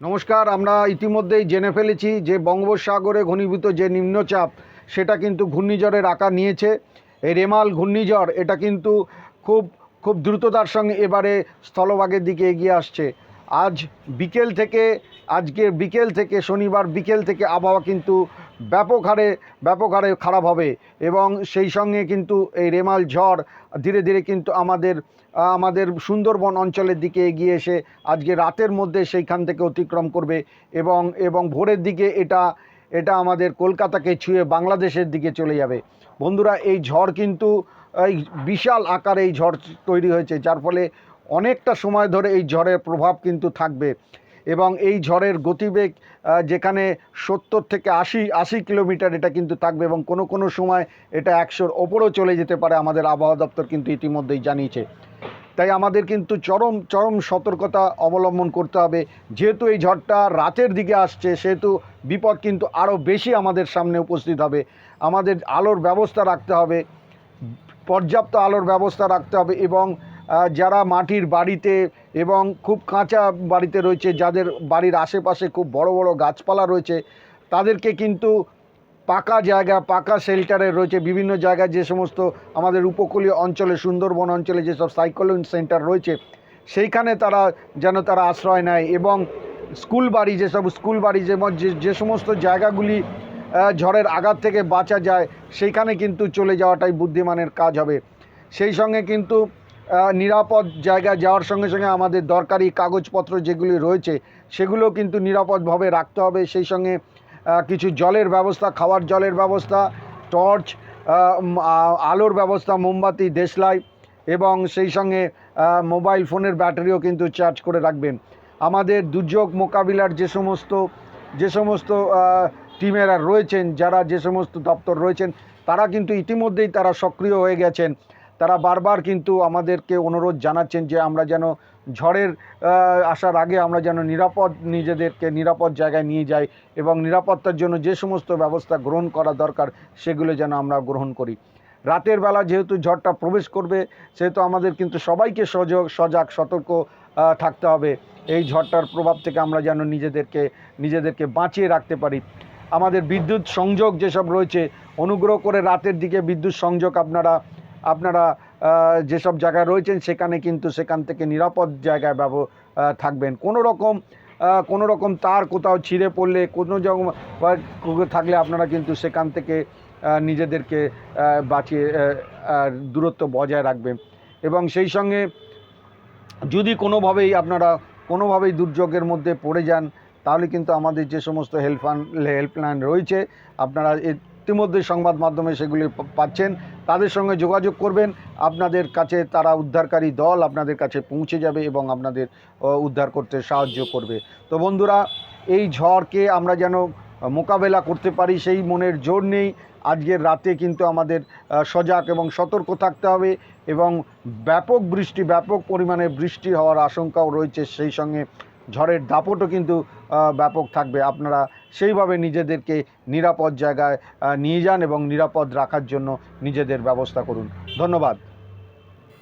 নমস্কার, আমরা ইতিমধ্যেই জেনে ফেলেছি যে বঙ্গোপসাগরে ঘনীভূত যে নিম্নচাপ, সেটা কিন্তু ঘূর্ণিঝড়ের আকার নিয়েছে। এই রেমাল ঘূর্ণিঝড়, এটা কিন্তু খুব খুব দ্রুততার সঙ্গে এবারে স্থলভাগের দিকে এগিয়ে আসছে। আজ বিকেল থেকে, আজকের বিকেল থেকে, শনিবার বিকেল থেকে আবহাওয়া কিন্তু ব্যাপক হারে ব্যাপক হারে খারাপ হবে। এবং সেই সঙ্গে কিন্তু এই রেমাল ঝড় ধীরে ধীরে কিন্তু আমাদের আমাদের সুন্দরবন অঞ্চলের দিকে এগিয়ে এসে আজকে রাতের মধ্যে সেইখান থেকে অতিক্রম করবে এবং এবং ভোরের দিকে এটা এটা আমাদের কলকাতাকে ছুঁয়ে বাংলাদেশের দিকে চলে যাবে। বন্ধুরা, এই ঝড় কিন্তু, এই বিশাল আকারে এই ঝড় তৈরি হয়েছে, যার ফলে অনেকটা সময় ধরে এই ঝড়ের প্রভাব কিন্তু থাকবে। এবং এই ঝড়ের গতিবেগ যেখানে সত্তর থেকে আশি আশি কিলোমিটার এটা কিন্তু থাকবে এবং কোনো কোনো সময় এটা একশোর ওপরও চলে যেতে পারে আমাদের আবহাওয়া দপ্তর কিন্তু ইতিমধ্যেই জানিয়েছে। তাই আমাদের কিন্তু চরম চরম সতর্কতা অবলম্বন করতে হবে। যেহেতু এই ঝড়টা রাতের দিকে আসছে, সেহেতু বিপদ কিন্তু আরও বেশি আমাদের সামনে উপস্থিত হবে। আমাদের আলোর ব্যবস্থা রাখতে হবে, পর্যাপ্ত আলোর ব্যবস্থা রাখতে হবে এবং যারা মাটির বাড়িতে এবং খুব কাঁচা বাড়িতে রয়েছে, যাদের বাড়ির আশেপাশে খুব বড় বড় গাছপালা রয়েছে, তাদেরকে কিন্তু পাকা জায়গা, পাকা শেল্টারে রয়েছে। বিভিন্ন জায়গায় যে সমস্ত আমাদের উপকূলীয় অঞ্চলে, সুন্দরবন অঞ্চলে যেসব সাইক্লোন সেন্টার রয়েছে, সেইখানে তারা যেন তারা আশ্রয় নেয় এবং স্কুল বাড়ি যেসব স্কুল বাড়ি যেমন যে যে সমস্ত জায়গাগুলি ঝড়ের আঘাত থেকে বাঁচা যায়, সেইখানে কিন্তু চলে যাওয়াটাই বুদ্ধিমানের কাজ হবে। সেই সঙ্গে কিন্তু নিরাপদ জায়গায় যাওয়ার সঙ্গে সঙ্গে আমাদের দরকারি কাগজপত্র যেগুলি রয়েছে, সেগুলো কিন্তু নিরাপদভাবে রাখতে হবে। সেই সঙ্গে কিছু জলের ব্যবস্থা, খাওয়ার জলের ব্যবস্থা, টর্চ আলোর ব্যবস্থা, মোমবাতি, দেশলাই এবং সেই সঙ্গে মোবাইল ফোনের ব্যাটারিও কিন্তু চার্জ করে রাখবেন। আমাদের দুর্যোগ মোকাবিলার যে সমস্ত যে সমস্ত টিমেরা রয়েছেন, যারা যে সমস্ত দপ্তর রয়েছেন, তারা কিন্তু ইতিমধ্যেই তারা সক্রিয় হয়ে গেছেন। তারা বারবার কিন্তু আমাদেরকে অনুরোধ জানাচ্ছেন যে আমরা যেন ঝড়ের আসার আগে আমরা যেন নিরাপদ নিজেদেরকে নিরাপদ জায়গায় নিয়ে যাই এবং নিরাপত্তার জন্য যে সমস্ত ব্যবস্থা গ্রহণ করা দরকার সেগুলো যেন আমরা গ্রহণ করি। রাতের বেলা যেহেতু ঝড়টা প্রবেশ করবে, সেহেতু আমাদের কিন্তু সবাইকে সজাগ সজাগ, সতর্ক থাকতে হবে। এই ঝড়টার প্রভাব থেকে আমরা যেন নিজেদেরকে নিজেদেরকে বাঁচিয়ে রাখতে পারি। আমাদের বিদ্যুৎ সংযোগ যেসব রয়েছে, অনুগ্রহ করে রাতের দিকে বিদ্যুৎ সংযোগ আপনারা আপনারা যেসব জায়গায় রয়েছেন সেখানে কিন্তু সেখান থেকে নিরাপদ জায়গায় ব্যব থাকবেন। কোনো রকম কোনো রকম তার কোথাও ছিঁড়ে পড়লে, কোনো রকম থাকলে আপনারা কিন্তু সেখান থেকে নিজেদেরকে বাঁচিয়ে দূরত্ব বজায় রাখবেন। এবং সেই সঙ্গে যদি কোনোভাবেই আপনারা কোনোভাবেই দুর্যোগের মধ্যে পড়ে যান, তাহলে কিন্তু আমাদের যে সমস্ত হেল্পলাইন হেল্পলাইন রয়েছে, আপনারা ইতিমধ্যে সংবাদ মাধ্যমে সেগুলি পাচ্ছেন। তাদের সঙ্গে যোগাযোগ করবেন। আপনাদের কাছে তারা উদ্ধারকারী দল আপনাদের কাছে পৌঁছে যাবে এবং আপনাদের উদ্ধার করতে সাহায্য করবে। তো বন্ধুরা, এই ঝড়কে আমরা যেন মোকাবেলা করতে পারি, সেই মনের জোর নেই। আজকের রাতে কিন্তু আমাদের সজাগ এবং সতর্ক থাকতে হবে এবং ব্যাপক বৃষ্টি, ব্যাপক পরিমাণে বৃষ্টি হওয়ার আশঙ্কাও রয়েছে। সেই সঙ্গে ঝড়ের দাপটও কিন্তু ব্যাপক থাকবে। আপনারা সেইভাবে নিজেদেরকে নিরাপদ জায়গায় নিয়ে যান এবং নিরাপদ রাখার জন্য নিজেদের ব্যবস্থা করুন। ধন্যবাদ।